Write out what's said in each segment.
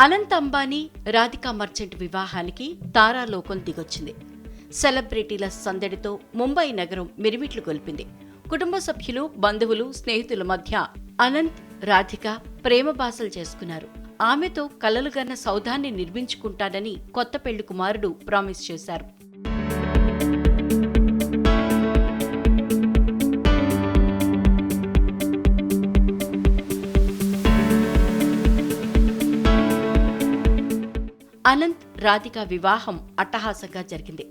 Anant Ambani Radhika merchant వివాహానికి తారాలోకం దిగొచ్చింది. సెలబ్రిటీల సందడితో ముంబై నగరం మిరిమిట్లు గొల్పింది. కుటుంబ సభ్యులు బంధువులు స్నేహితుల మధ్య అనంత్ రాధిక ప్రేమ బాసలు చేసుకున్నారు. ఆమెతో కలలుగన్న సౌధాన్ని నిర్మించుకుంటాడని కొత్త పెళ్ళి కుమారుడు ప్రామిస్ చేశారు. అనంత్ రాధిక వివాహం అట్టహాసంగా జరిగింది.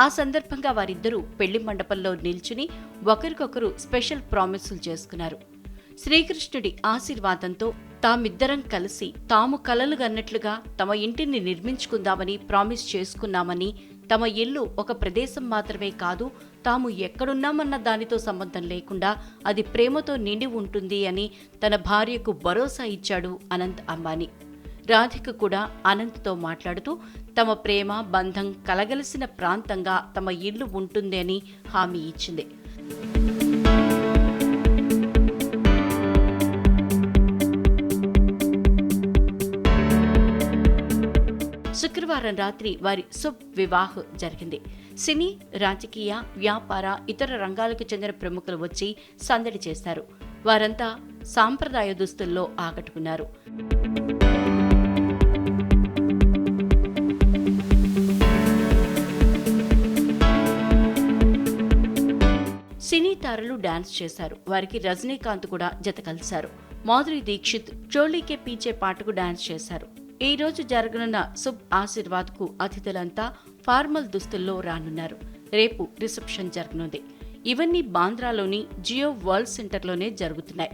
ఆ సందర్భంగా వారిద్దరూ పెళ్ళి మండపంలో నిల్చుని ఒకరికొకరు స్పెషల్ ప్రామిసులు చేసుకున్నారు. శ్రీకృష్ణుడి ఆశీర్వాదంతో తామిద్దరం కలిసి తాము కలలు గన్నట్లుగా తమ ఇంటిని నిర్మించుకుందామని ప్రామిస్ చేసుకున్నామని తమ ఇల్లు ఒక ప్రదేశం మాత్రమే కాదు తాము ఎక్కడున్నామన్న దానితో సంబంధం లేకుండా అది ప్రేమతో నిండి ఉంటుంది అని తన భార్యకు భరోసా ఇచ్చాడు అనంత్ అంబానీ. రాధిక కూడా అనంత్తో మాట్లాడుతూ తమ ప్రేమ బంధం కలగలిసిన ప్రాంతంగా తమ ఇల్లు ఉంటుంది అని హామీ ఇచ్చింది. శుక్రవారం రాత్రి వారి శుభ్ వివాహ్ జరిగింది. సినీ రాజకీయ వ్యాపార ఇతర రంగాలకు చెందిన ప్రముఖులు వచ్చి సందడి చేశారు. వారంతా సాంప్రదాయ దుస్తుల్లో ఆకట్టుకున్నారు. సినీ తారలు డాన్స్ చేశారు. వారికి రజనీకాంత్ కూడా జత కలిశారు. మాధురి దీక్షిత్ చోళీకే పీచే పాటకు డాన్స్ చేశారు. ఈ రోజు జరగనున్న శుభ్ ఆశీర్వాద్కు అతిథులంతా ఫార్మల్ దుస్తుల్లో రానున్నారు. రేపు రిసెప్షన్ జరగనుంది. ఇవన్నీ బాంద్రాలోని జియో వరల్డ్ సెంటర్లోనే జరుగుతున్నాయి.